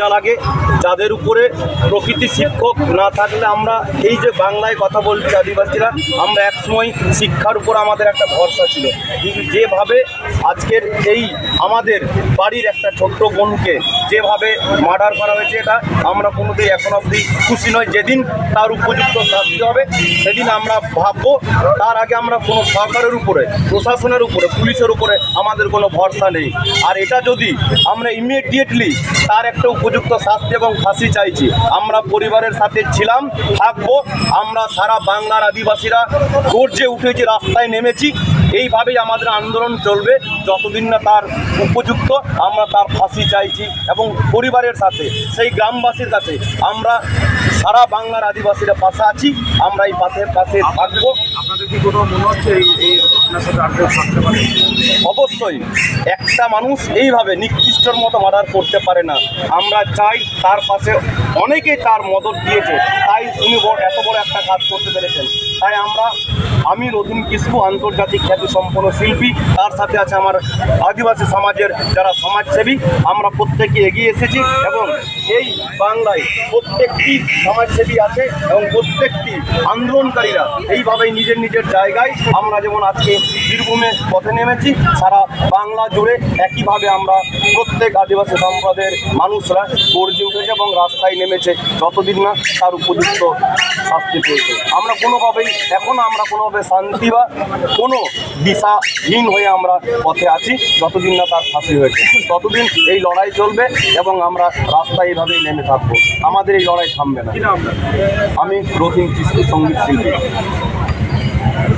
লজ্জা লাগে যাদের উপরে প্রকৃতি শিক্ষক না থাকলে আমরা এই যে বাংলায় কথা বলছি আদিবাসীরা, আমরা একসময় শিক্ষার উপর আমাদের একটা ভরসা ছিল। কিন্তু যেভাবে আজকের এই আমাদের বাড়ির একটা ছোট্ট বোনকে যেভাবে মার্ডার করা হয়েছে এটা আমরা কোনোদিন এখন অবধি খুশি নয় যেদিন তার উপযুক্ত শাস্তি হবে, সেদিন আমরা ভাববো, তার আগে আমরা কোনো সরকারের উপরে, প্রশাসনের উপরে, পুলিশের উপরে আমাদের কোনো ভরসা নেই। আর এটা যদি আমরা ইমিডিয়েটলি তার একটা উপযুক্ত শাস্তি এবং ফাঁসি চাইছি, আমরা পরিবারের সাথে ছিলাম, থাকব, আমরা সারা বাংলার আদিবাসীরা গর্জে উঠেছি রাস্তায় নেমেছি এইভাবেই আমাদের আন্দোলন চলবে, যতদিন না তার উপযুক্ত আমরা তার ফাঁসি চাইছি এবং পরিবারের সাথে, সেই গ্রামবাসীর কাছে আমরা সারা বাংলার আদিবাসীরা পাশে আছি। আমরা এই পাশে পাশে থাকব। আপনাদের কি কোনো মনে হচ্ছে এই এই সাথে আর থাকতে পারে? অবশ্যই। একটা মানুষ এইভাবে নিকৃষ্টর মতো মার্ডার করতে পারে না। আমরা চাই তার পাশে অনেকেই তার মদত দিয়েছে। তাই উনি বড়- এত বড় একটা কাজ করতে পেরেছেন। তাই আমরা আমি রতন কিসকু আন্তর্জাতিক খ্যাতি সম্পন্ন শিল্পী। তার সাথে আছে আমার আদিবাসী সমাজের যারা সমাজসেবী। আমরা প্রত্যেকে এগিয়ে এসেছি এবং এই বাংলায় প্রত্যেকটি সমাজসেবী আছে এবং প্রত্যেকটি আন্দোলনকারীরা এইভাবেই নিজের নিজের জায়গায় আমরা যেমন আজকে বীরভূমে পথে নেমেছি, সারা বাংলা জুড়ে একইভাবে আমরা প্রত্যেক আদিবাসী সম্প্রদায়ের মানুষরা গর্জে উঠেছে এবং রাস্তায় নেমেছে যতদিন না তার উপযুক্ত শাস্তি পেয়েছে। আমরা কোনোভাবেই, এখন আমরা কোনোভাবে শান্তি বা কোনো দিশাহীন হয়ে আমরা পথে আছি, যতদিন না তার ফাঁসি হয়েছে। ততদিন এই লড়াই চলবে এবং আমরা রাস্তায় এইভাবেই নেমে থাকব। আমাদের এই লড়াই থামবে না। কি আপনার আমি প্রথম সংগীত শিল্পী।